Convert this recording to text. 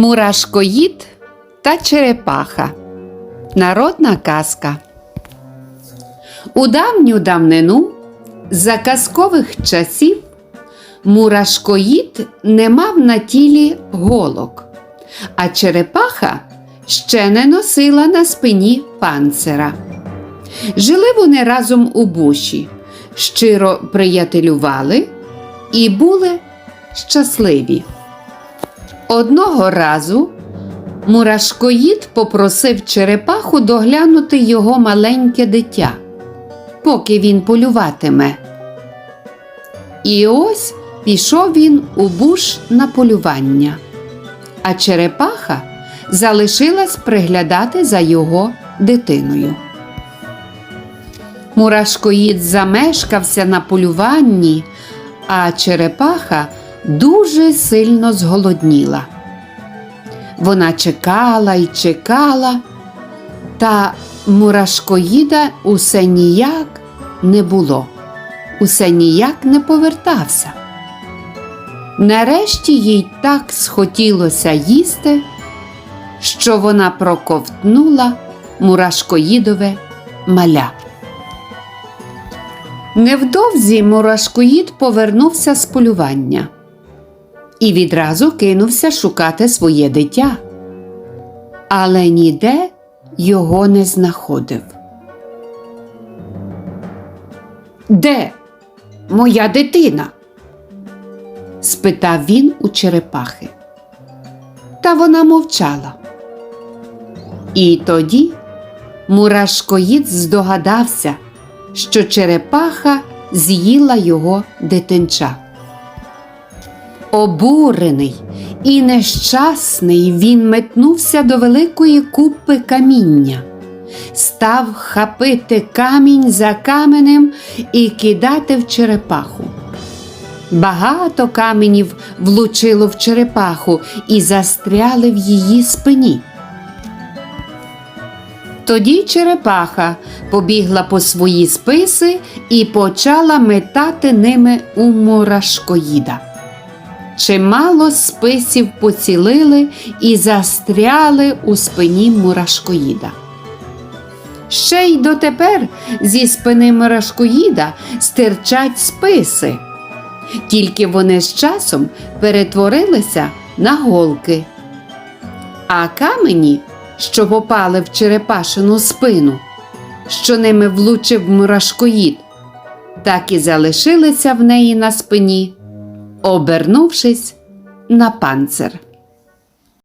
Мурашкоїд та черепаха. Народна казка. У давню давнину за казкових часів мурашкоїд не мав на тілі голок, а черепаха ще не носила на спині панцира. Жили вони разом у буші, щиро приятелювали і були щасливі. Одного разу мурашкоїд попросив черепаху доглянути його маленьке дитя, поки він полюватиме. І ось пішов він у буш на полювання, а черепаха залишилась приглядати за його дитиною. Мурашкоїд замешкався на полюванні, а черепаха дуже сильно зголодніла. Вона чекала й чекала, та мурашкоїда усе ніяк не було, усе ніяк не повертався. Нарешті їй так схотілося їсти, що вона проковтнула мурашкоїдове маля. Невдовзі мурашкоїд повернувся з полювання і відразу кинувся шукати своє дитя, але ніде його не знаходив. Де моя дитина? спитав він у черепахи. Та вона мовчала. І тоді мурашкоїд здогадався, що черепаха з'їла його дитинча. Обурений і нещасний він метнувся до великої купи каміння, став хапити камінь за каменем і кидати в черепаху. Багато каменів влучило в черепаху і застряли в її спині. Тоді черепаха побігла по свої списи і почала метати ними у мурашкоїда. Чимало списів поцілили і застряли у спині мурашкоїда. Ще й дотепер зі спини мурашкоїда стирчать списи, тільки вони з часом перетворилися на голки. А камені, що попали в черепашину спину, що ними влучив мурашкоїд, так і залишилися в неї на спині обернувшись на панцир.